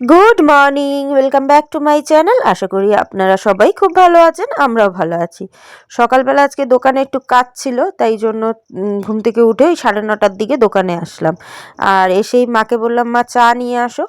Good morning welcome back to my channel আশা করি আপনারা সবাই খুব ভালো আছেন, আমরাও ভালো আছি। সকালবেলা আজকে দোকানে একটু কাজ ছিল, তাই জন্য ঘুম থেকে উঠে ওই সাড়ে নটার দিকে দোকানে আসলাম। আর এসেই মাকে বললাম, মা, চা নিয়ে আসো।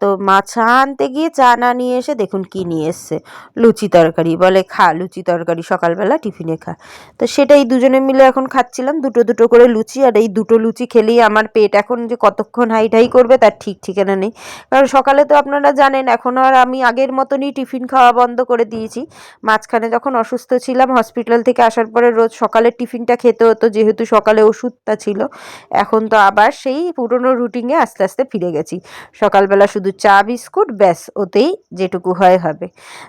তো মা চা আনতে গিয়ে চা না নিয়ে এসে দেখুন কি নিয়ে এসছে। লুচি তরকারি, বলে খা, লুচি তরকারি, সকালবেলা টিফিনে খা। তো সেটাই দুজনে মিলে এখন খাচ্ছিলাম, দুটো দুটো করে লুচি, আর এই দুটো লুচি খেলেই আমার পেট এখন যে কতক্ষণ হাই ঢাই করবে তার ঠিক ঠিকানা নেই। কারণ সকালে তো আপনারা জানেন, এখন আর আমি আগের মতনই টিফিন খাওয়া বন্ধ করে দিয়েছি। মাঝখানে যখন অসুস্থ ছিলাম, হসপিটাল থেকে আসার পরে রোজ সকালের টিফিনটা খেতে হতো, যেহেতু সকালে ওষুধটা ছিল। এখন তো আবার সেই পুরনো রুটিনে আস্তে আস্তে ফিরে গেছি। সকালবেলা শুধু চা, বিস্কুট, ব্যাস, ওতেই যেটুকু হয় হবে।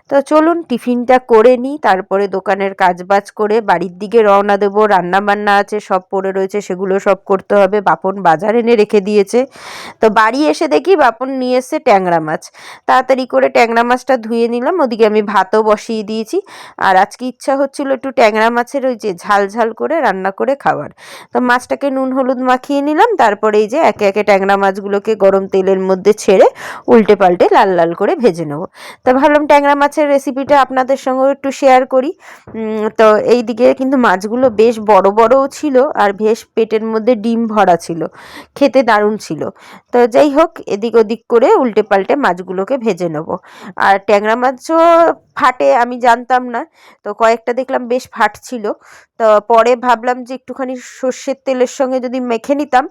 তো চলুন টিফিনটা করে নিই, তারপরে দোকানের কাজবাজ করে বাড়ির দিকে রওনা দেবো। রান্না বান্না আছে, সব পড়ে রয়েছে, সেগুলো সব করতে হবে। বাপন বাজার এনে রেখে দিয়েছে। তো বাড়ি এসে দেখি বাপন নিয়ে এসছে ট্যাংরা মাছ। তাড়াতাড়ি করে ট্যাংরা মাছটা ধুয়ে নিলাম, ওদিকে আমি ভাতও বসিয়ে দিয়েছি। আর আজকে ইচ্ছা হচ্ছিল একটু ট্যাংরা মাছের ওই যে ঝাল ঝাল করে রান্না করে খাওয়ার। তো মাছটাকে নুন হলুদ মাখিয়ে নিলাম, তারপরে এই যে একে একে ট্যাংরা মাছগুলোকে গরম তেলের মধ্যে ছেড়ে উল্টে পাল্টে লাল লাল করে ভেজে নেব। তো ভাবলাম ট্যাংরা মাছের রেসিপিটা আপনাদের সঙ্গেও একটু শেয়ার করি। তো এই দিকে কিন্তু মাছগুলো বেশ বড় বড়ও ছিল আর বেশ পেটের মধ্যে ডিম ভরা ছিল। খেতে দারুণ ছিল। তো যাই হোক, এদিক ওদিক করে উল্টে পাল্টে মাছগুলোকে ভেজে নেব। আর ট্যাংরা মাছও ফাটে, আমি জানতাম না। তো কয়েকটা দেখলাম বেশ ফাটছিল। তো পরে ভাবলাম যে একটুখানি সর্ষের তেলের সঙ্গে যদি মেখে নিতাম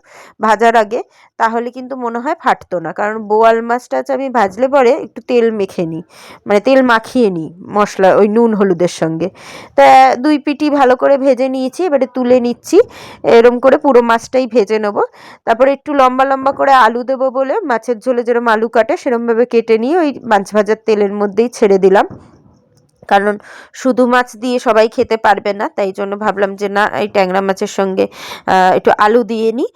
ভাজার আগে, তাহলে কিন্তু মনে হয় ফাটতো না। কারণ বোয়াল মাছটা আমি ভাজলে পরে একটু তেল মেখে নিই মানে তেল মাখিয়ে নিই মশলা, ওই নুন হলুদের সঙ্গে। তা দুই পিটি ভালো করে ভেজে নিয়েছি, এবারে তুলে নিচ্ছি, এরম করে পুরো মাছটাই ভেজে নেব। তারপরে একটু লম্বা লম্বা করে আলু দেবো বলে, মাছের ঝোলে যেরকম আলু কাটে, সেরমভাবে কেটে নিয়ে ওই মাছ ভাজার তেলের মধ্যেই ছেড়ে দিলাম। কারণ শুধু মাছ দিয়ে সবাই খেতে পারবে না, তাই জন্য ভাবলাম যে না, এই ট্যাংরা মাছের সঙ্গে একটু আলু দিয়ে নিই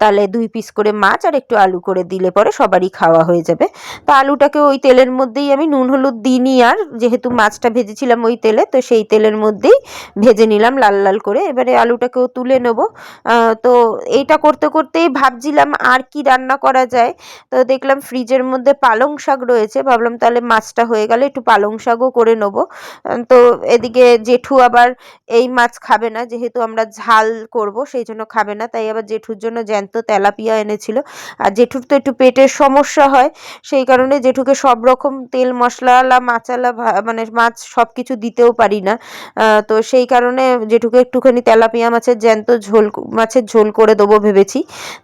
তাহলে দুই পিস করে মাছ আর একটু আলু করে দিলে পরে সবারই খাওয়া হয়ে যাবে। তো আলুটাকে ওই তেলের মধ্যেই আমি নুন, হলুদ দিইনি আর, যেহেতু মাছটা ভেজেছিলাম ওই তেলে, তো সেই তেলের মধ্যেই ভেজে নিলাম লাল লাল করে। এবারে আলুটাকেও তুলে নেব। তো এইটা করতে করতেই ভাবছিলাম আর কি রান্না করা যায়। তো দেখলাম ফ্রিজের মধ্যে পালং শাক রয়েছে, ভাবলাম তাহলে মাছটা হয়ে গেলে একটু পালং শাকও করে নেব। তো এদিকে জেঠু আবার এই মাছ খাবে না, যেহেতু আমরা ঝাল করব, সেই জন্য খাবে না। তাই আবার জেঠুর জন্য জ্যান্ত তেলাপিয়া এনেছিল। আর জেঠুর তো একটু পেটের সমস্যা হয়, সেই কারণে জেঠুকে সব রকম তেল মশলাওয়ালা মাছালা মানে মাছ সব কিছু দিতেও পারি না। তো সেই কারণে জেঠুকে একটুখানি তেলাপিয়া মাছের জ্যান্ত ঝোল, মাছের ঝোল করে দেবো ভেবেছি।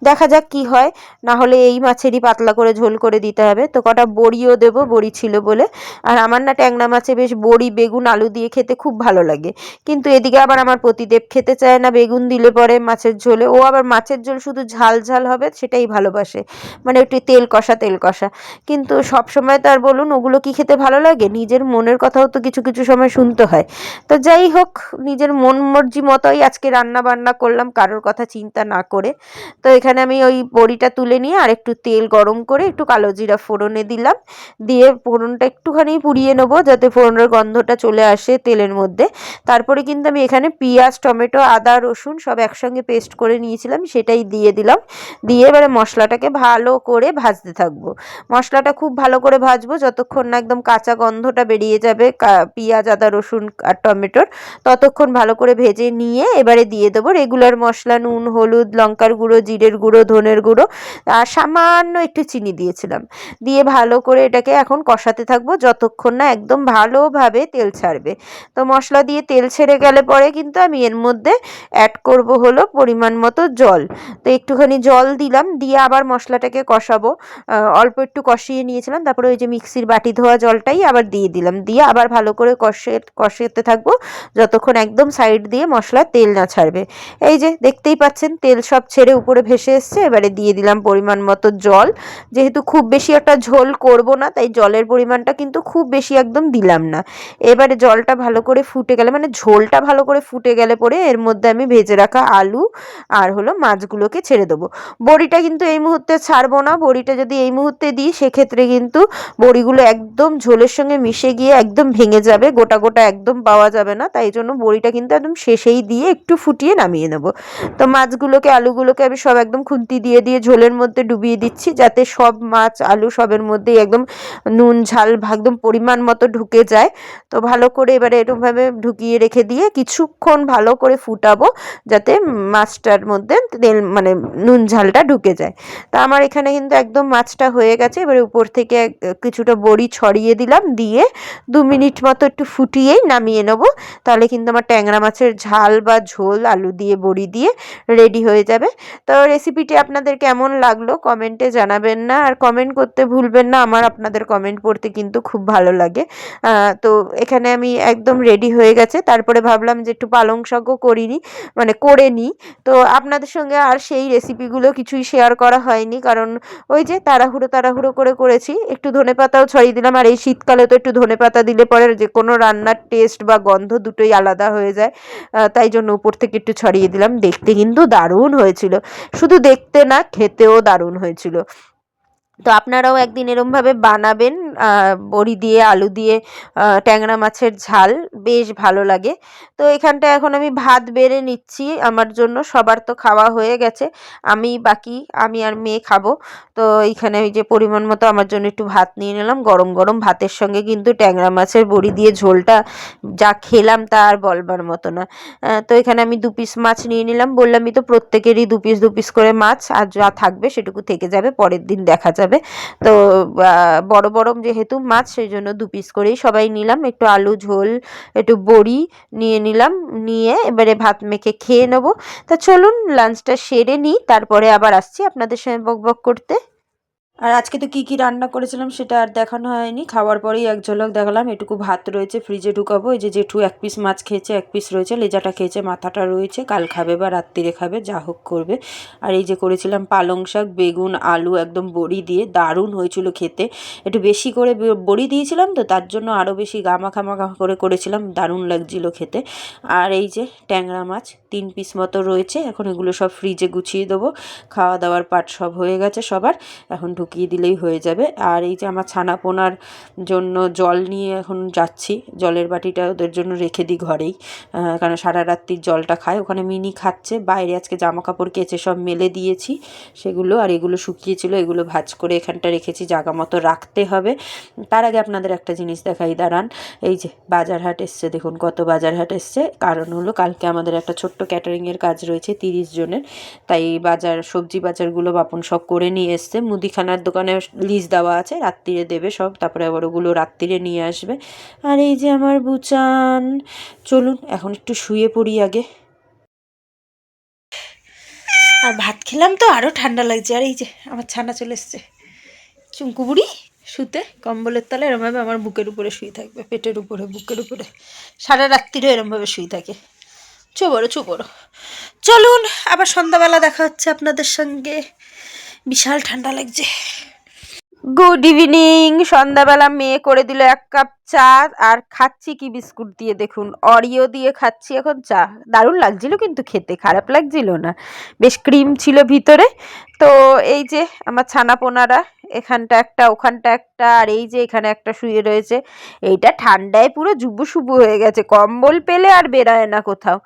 দেখা যাক কি হয়, না হলে এই মাছেরই পাতলা করে ঝোল করে দিতে হবে। তো কটা বড়িও দেবো, বড়ি ছিল বলে। আর আমার না ট্যাংরা মাছে বেশ বড়ি বেগুন, আলু দিয়ে খেতে খুব ভালো লাগে। কিন্তু এদিকে আবার আমার প্রতিদেব খেতে চায় না, বেগুন দিলে পরে মাছের ঝোলে। ও আবার মাছের ঝোল শুধু ঝাল ঝাল হবে, সেটাই ভালোবাসে। মানে একটু তেল কষা তেল কষা। কিন্তু সব সময় তো আর বলুন, ওগুলো কি খেতে ভালো লাগে? নিজের মনের কথাও তো কিছু কিছু সময় শুনতে হয়। তো যাই হোক, নিজের মন মর্জি মতোই আজকে রান্না বান্না করলাম, কারোর কথা চিন্তা না করে। তো এখানে আমি ওই বড়িটা তুলে নিয়ে আর একটু তেল গরম করে একটু কালো জিরা ফোড়নে দিলাম। দিয়ে ফোড়নটা একটুখানি পুড়িয়ে নেব, যাতে ফোড়নের গন্ধটা চলে আসে তেলের মধ্যে। তারপরে কিন্তু আমি এখানে পেঁয়াজ, টমেটো, আদা, রসুন সব একসঙ্গে পেস্ট করে নিয়েছিলাম, সেটাই দিয়ে দিলাম। দিয়ে এবারে মশলাটাকে ভালো করে ভাজতে থাকব। মশলাটা খুব ভালো করে ভাজবো, যতক্ষণ না একদম কাঁচা গন্ধটা বেরিয়ে যাবে পেঁয়াজ, আদা, রসুন আর টমেটোর, ততক্ষণ ভালো করে ভেজে নিয়ে এবারে দিয়ে দেবো রেগুলার মশলা, নুন, হলুদ, লঙ্কার গুঁড়ো, জিরের গুঁড়ো, ধনের গুঁড়ো, আর সামান্য একটু চিনি দিয়েছিলাম। দিয়ে ভালো করে এটাকে এখন কষাতে থাকব, যতক্ষণ না একদম ভালোভাবে তেল ছাড়বে। তো মশলা দিয়ে তেল ছেড়ে গেলে পরে কিন্তু আমি এর মধ্যে অ্যাড করব হলো পরিমাণ মতো জল। তো একটুখানি জল দিলাম, দিয়ে আবার মশলাটাকে কষাবো। অল্প একটু কষিয়ে নিয়েছিলাম, তারপরে ওই যে মিক্সির বাটি ধোয়া জলটাই আবার দিয়ে দিলাম। দিয়ে আবার ভালো করে কষে, কষাতে থাকব যতক্ষণ একদম সাইড দিয়ে মশলা তেল না ছাড়বে। এই যে দেখতেই পাচ্ছেন, তেল সব ছেড়ে উপরে ভেসে এসছে। এবারে দিয়ে দিলাম পরিমাণ মতো জল। যেহেতু খুব বেশি একটা ঝোল করব না, তাই জলের পরিমাণটা কিন্তু খুব বেশি একদম দিলাম না। এবারে জলটা ভালো করে ফুটে গেলে মানে ঝোলটা ভালো করে ফুটে গেলে পরে এর মধ্যে আমি ভেজে রাখা আলু আর হলো মাছগুলোকে ছেড়ে দেবো। বড়িটা কিন্তু এই মুহূর্তে ছাড়বো না, বড়িটা যদি এই মুহূর্তে দিই সেক্ষেত্রে কিন্তু বড়িগুলো একদম ঝোলের সঙ্গে মিশে গিয়ে একদম ভেঙে যাবে, গোটা গোটা একদম পাওয়া যাবে না, তাই জন্য বড়িটা কিন্তু একদম শেষেই দিয়ে একটু ফুটিয়ে নামিয়ে নেব। তো মাছগুলোকে, আলুগুলোকে আমি সব একদম খুন্তি দিয়ে দিয়ে ঝোলের মধ্যে ডুবিয়ে দিচ্ছি যাতে সব মাছ, আলু সবের মধ্যেই একদম নুন, ঝাল, একদম পরিমাণ মতো ঢুকে যায়। তো ভালো করে এবারে এরকমভাবে ঢুকিয়ে রেখে দিয়ে কিছুক্ষণ ভালো করে ফুটাবো যাতে মাছটার মধ্যে তেল মানে নুন ঝালটা ঢুকে যায়। তা আমার এখানে কিন্তু একদম মাছটা হয়ে গেছে। এবারে উপর থেকে কিছুটা বড়ি ছড়িয়ে দিলাম। দিয়ে দু মিনিট মতো একটু ফুটিয়েই নামিয়ে নেব। তাহলে কিন্তু আমার ট্যাংরা মাছের ঝাল বা ঝোল, আলু দিয়ে, বড়ি দিয়ে রেডি হয়ে যাবে। তো রেসিপিটি আপনাদের কেমন লাগল কমেন্টে জানাবেন না। আর কমেন্ট করতে ভুলবেন না। আমার আপনাদের কমেন্ট পড়তে কিন্তু খুব ভালো লাগে। তো এখানে আমি একদম রেডি হয়ে গেছে। তারপরে ভাবলাম যে একটু পালং শাকও করিনি মানে করে নিই তো আপনাদের সঙ্গে আর সেই রেসিপিগুলো কিছুই শেয়ার করা হয়নি। কারণ ওই যে তাড়াহুড়ো তাড়াহুড়ো করে করেছি। একটু ধনে পাতাও ছড়িয়ে দিলাম। আর এই শীতকালে তো একটু ধনে পাতা দিলে পরে যে কোনো রান্নার টেস্ট বা গন্ধ দুটোই আলাদা হয়ে যায়। তাই জন্য উপর থেকে একটু ছড়িয়ে দিলাম। দেখতে কিন্তু দারুণ হয়েছিল। শুধু দেখতে না, খেতেও দারুণ হয়েছিল। তো আপনারাও একদিন এরমভাবে বানাবেন বড়ি দিয়ে, আলু দিয়ে ট্যাংরা মাছের ঝাল, বেশ ভালো লাগে। তো এখানটা এখন আমি ভাত বেড়ে নিচ্ছি, আমার জন্য সবার তো খাওয়া হয়ে গেছে, আমি, বাকি, আমি আর মেয়ে খাব। তো এইখানে ওই যে পরিমাণ মতো আমার জন্য একটু ভাত নিয়ে নিলাম, গরম গরম ভাতের সঙ্গে কিন্তু ট্যাংরা মাছের বড়ি দিয়ে ঝোলটা যা খেলাম তা আর বলবার মতো না। তো এখানে আমি দু পিস মাছ নিয়ে নিলাম বললামই তো প্রত্যেকেরই দু পিস দু পিস করে মাছ, আর যা থাকবে সেটুকু থেকে যাবে, পরের দিন দেখা যাবে। তো বড় বড় যেহেতু মাছ, সেই জন্য দু পিস করেই সবাই নিলাম। একটু আলু, ঝোল, একটু বড়ি নিয়ে নিলাম। নিয়ে এবারে ভাত মেখে খেয়ে নেব। তা চলুন লাঞ্চটা সেরে নিই। তারপরে আবার আসছি আপনাদের সঙ্গে বক বক করতে। আর আজকে তো কী কী রান্না করেছিলাম সেটা আর দেখানো হয়নি। খাওয়ার পরেই এক ঝলক দেখালাম, এটুকু ভাত রয়েছে ফ্রিজে ঢুকাবো। এই যে জেঠু এক পিস মাছ খেয়েছে, এক পিস রয়েছে, লেজাটা খেয়েছে, মাথাটা রয়েছে, কাল খাবে বা রাত্রিরে খাবে, যা হোক করবে। আর এই যে করেছিলাম পালং শাক, বেগুন, আলু একদম বড়ি দিয়ে, দারুণ হয়েছিল খেতে। একটু বেশি করে বড়ি দিয়েছিলাম তো, তার জন্য আরও বেশি গামা খামা করে করেছিলাম, দারুণ লাগছিল খেতে। আর এই যে ট্যাংরা মাছ, তিন পিস মতো রয়েছে, এখন এগুলো সব ফ্রিজে গুছিয়ে দেবো। খাওয়া দাওয়ার পাট সব হয়ে গেছে সবার, এখন ঢুক ঢুকিয়ে দিলেই হয়ে যাবে। আর এই যে আমার ছানা পোনার জন্য জল নিয়ে এখন যাচ্ছি, জলের বাটিটা ওদের জন্য রেখে দিই ঘরেই। কারণ সারা রাত্রির জলটা খায়। ওখানে মিনি খাচ্ছে, বাইরে আজকে জামা কাপড় কেচে সব মেলে দিয়েছি সেগুলো, আর এগুলো শুকিয়েছিল, এগুলো ভাজ করে এখানটা রেখেছি, জাগা মতো রাখতে হবে। তার আগে আপনাদের একটা জিনিস দেখাই, দাঁড়ান। এই যে বাজার হাট এসছে, দেখুন কত বাজার হাট এসছে। কারণ হলো কালকে আমাদের একটা ছোট্ট ক্যাটারিংয়ের কাজ রয়েছে তিরিশ জনের। তাই বাজার, সবজি বাজারগুলো বাপন সব করে নিয়ে এসছে। মুদিখানার দোকানে লিজ দেওয়া আছে রাত্রিরে দেবে সব, তারপরে আবার ওগুলো রাত্রিরে নিয়ে আসবে। আর এই যে আমার বুচান, চলুন এখন একটু শুয়ে পড়ি আগে। আর ভাত খেলাম তো আরও ঠান্ডা লাগছে। আর এই যে আমার ছানা চলে এসছে। চুমকু বুড়ি, শুতে, কম্বলের তলে এরমভাবে আমার বুকের উপরে শুয়ে থাকবে, পেটের উপরে, বুকের উপরে। সারা রাত্রিরও এরমভাবে শুয়ে থাকে। চো বড়ো চো বড়ো চলুন, আবার সন্ধ্যাবেলা দেখা হচ্ছে আপনাদের সঙ্গে। বিশাল ঠান্ডা লাগছে। গুড ইভিনিং সন্ধ্যাবেলা মেয়ে করে দিল এক কাপ চা আর খাচ্ছি কি বিস্কুট দিয়ে দেখুন। অরিও দিয়ে খাচ্ছি এখন চা। দারুণ লাগছিল কিন্তু খেতে, খারাপ লাগছিল না। বেশ ক্রিম ছিল ভিতরে। তো এই যে আমার ছানা পোনারা এখানটা একটা, ওখানটা একটা, আর এই যে এখানে একটা শুয়ে রয়েছে। এইটা ঠান্ডায় পুরো জুবু শুবু হয়ে গেছে। কম্বল পেলে আর বেরায় না কোথাও।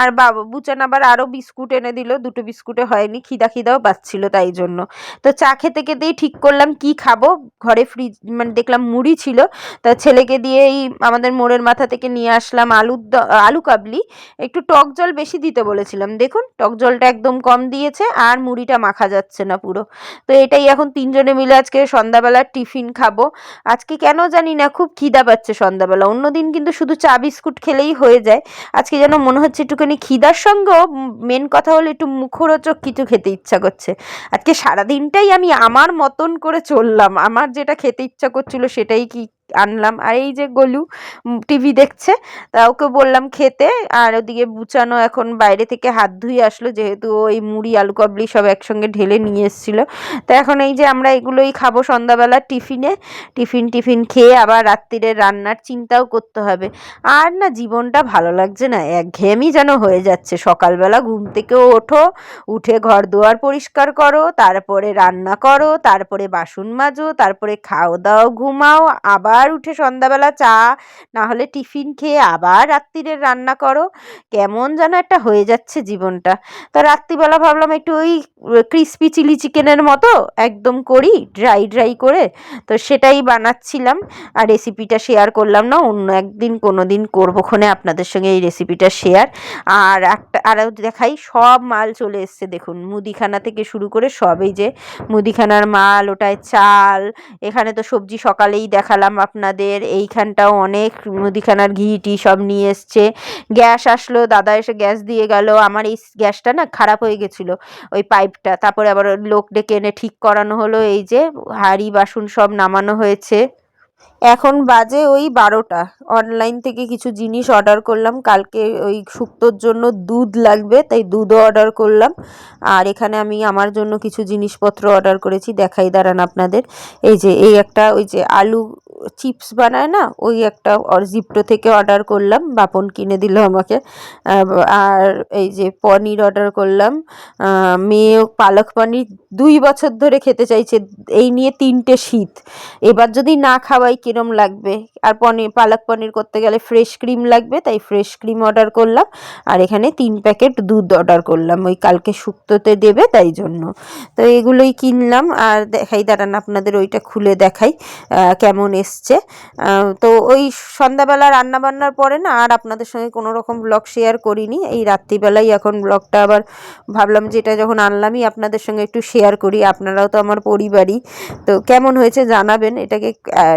আর বাবা, বুচান আবার আরও বিস্কুট এনে দিল। দুটো বিস্কুটে হয়নি, খিদা খিদাও পাচ্ছিল তাই জন্য। তো চা খেতে খেতেই ঠিক করলাম, কি খাব? ঘরে ফ্রিজ মানে দেখলাম মুড়ি ছিল। তা ছেলেকে দিয়ে এই আমাদের মোড়ের মাথা থেকে নিয়ে আসলাম আলুর আলু কাবলি। একটু টক জল বেশি দিতে বলেছিলাম। দেখুন, টক জলটা একদম কম দিয়েছে আর মুড়িটা মাখা যাচ্ছে না পুরো। তো এটাই এখন তিনজনে মিলে আজকে সন্ধ্যাবেলার টিফিন খাব। আজকে কেন জানি না, খুব খিদা পাচ্ছে সন্ধ্যাবেলা। অন্যদিন কিন্তু শুধু চা, বিস্কুট খেলেই হয়ে যায়। আজকে যেন মনে হচ্ছে একটুখানি খিদার সঙ্গেও মেন কথা হলো একটু মুখরোচক কিছু খেতে ইচ্ছা করছে। আজকে সারাদিনটাই আমি আমার মতন করে চললাম। আমার যেটা খেতে ইচ্ছা করছিল সেটাই কি আনলাম। আর এই যে গলু টিভি দেখছে, তা ওকে বললাম খেতে। আর ওদিকে বুচানো এখন বাইরে থেকে হাত ধুয়ে আসলো, যেহেতু ওই মুড়ি, আলু কাবলি সব একসঙ্গে ঢেলে নিয়ে এসেছিল। তো এখন এই যে আমরা এগুলোই খাব সন্ধ্যাবেলা টিফিনে। টিফিন টিফিন খেয়ে আবার রাত্রিরে রান্নার চিন্তাও করতে হবে। আর না, জীবনটা ভালো লাগছে না, একঘেয়েমি যেন হয়ে যাচ্ছে। সকালবেলা ঘুম থেকে ওঠো, উঠে ঘর দুয়ার পরিষ্কার করো, তারপরে রান্না করো, তারপরে বাসন মাজো, তারপরে খাও দাও ঘুমাও, আবার উঠে সন্ধ্যাবেলা চা না হলে টিফিন খেয়ে আবার রাত্রিরে রান্না করো। কেমন যেন একটা হয়ে যাচ্ছে জীবনটা। তা রাত্রিবেলা ভাবলাম একটু ওই ক্রিসপি চিলি চিকেনের মতো একদম করি ড্রাই ড্রাই করে। তো সেটাই বানাচ্ছিলাম। আর রেসিপিটা শেয়ার করলাম না, অন্য একদিন কোনো দিন করব ক্ষণে আপনাদের সঙ্গে এই রেসিপিটা শেয়ার আর একটা আরও দেখাই, সব মাল চলে এসছে, দেখুন। মুদিখানা থেকে শুরু করে সবই যে মুদিখানার মাল, ওটায় চাল, এখানে তো সবজি সকালেই দেখালাম আপনাদের এইখানটাও অনেক মুদিখানার ঘি, টি সব নিয়ে এসছে। গ্যাস আসলো, দাদা এসে গ্যাস দিয়ে গেল। আমার এই গ্যাসটা না খারাপ হয়ে গেছিল ওই পাইপটা। তারপরে আবার লোক ডেকে এনে ঠিক করানো হলো। এই যে হাঁড়ি, বাসন সব নামানো হয়েছে। এখন বাজে ওই বারোটা। অনলাইন থেকে কিছু জিনিস অর্ডার করলাম। কালকে ওই শুক্তোর জন্য দুধ লাগবে, তাই দুধও অর্ডার করলাম। আর এখানে আমি আমার জন্য কিছু জিনিসপত্র অর্ডার করেছি, দেখাই দাঁড়ান আপনাদের। এই যে, এই একটা ওই যে আলু চিপস বানায় না, ওই একটা জিপ্টো থেকে অর্ডার করলাম, বাপন কিনে দিল আমাকে। আর এই যে পনির অর্ডার করলাম। মেয়ে পালক পনির দুই বছর ধরে খেতে চাইছে, এই নিয়ে তিনটে শীত। এবার যদি না খাওয়াই কিরম লাগবে? আর পনির পালক পনির করতে গেলে ফ্রেশ ক্রিম লাগবে, তাই ফ্রেশ ক্রিম অর্ডার করলাম। আর এখানে তিন প্যাকেট দুধ অর্ডার করলাম। ওই কালকে শুক্তোতে দেবে, তাই জন্য। তো এগুলোই কিনলাম। আর দেখাই, দাঁড়ান, আপনাদের ওইটা খুলে দেখাই কেমন এসছে। তো ওই সন্ধ্যাবেলা রান্না বান্নার পরে না, আর আপনাদের সঙ্গে কোনো রকম ব্লগ শেয়ার করিনি। এই রাত্রিবেলাই এখন ব্লগটা আবার ভাবলাম যে এটা যখন আনলামই, আপনাদের সঙ্গে একটু শেয়ার করি। আপনারাও তো আমার পরিবারই। তো কেমন হয়েছে জানাবেন। এটাকে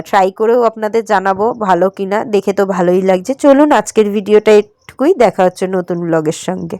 ট্রাই করেও আপনাদের জানাব ভালো কিনা, দেখে তো ভালোই লাগছে। চলুন আজকের ভিডিওটা এটুকুই, দেখা হচ্ছে নতুন ব্লগের সঙ্গে।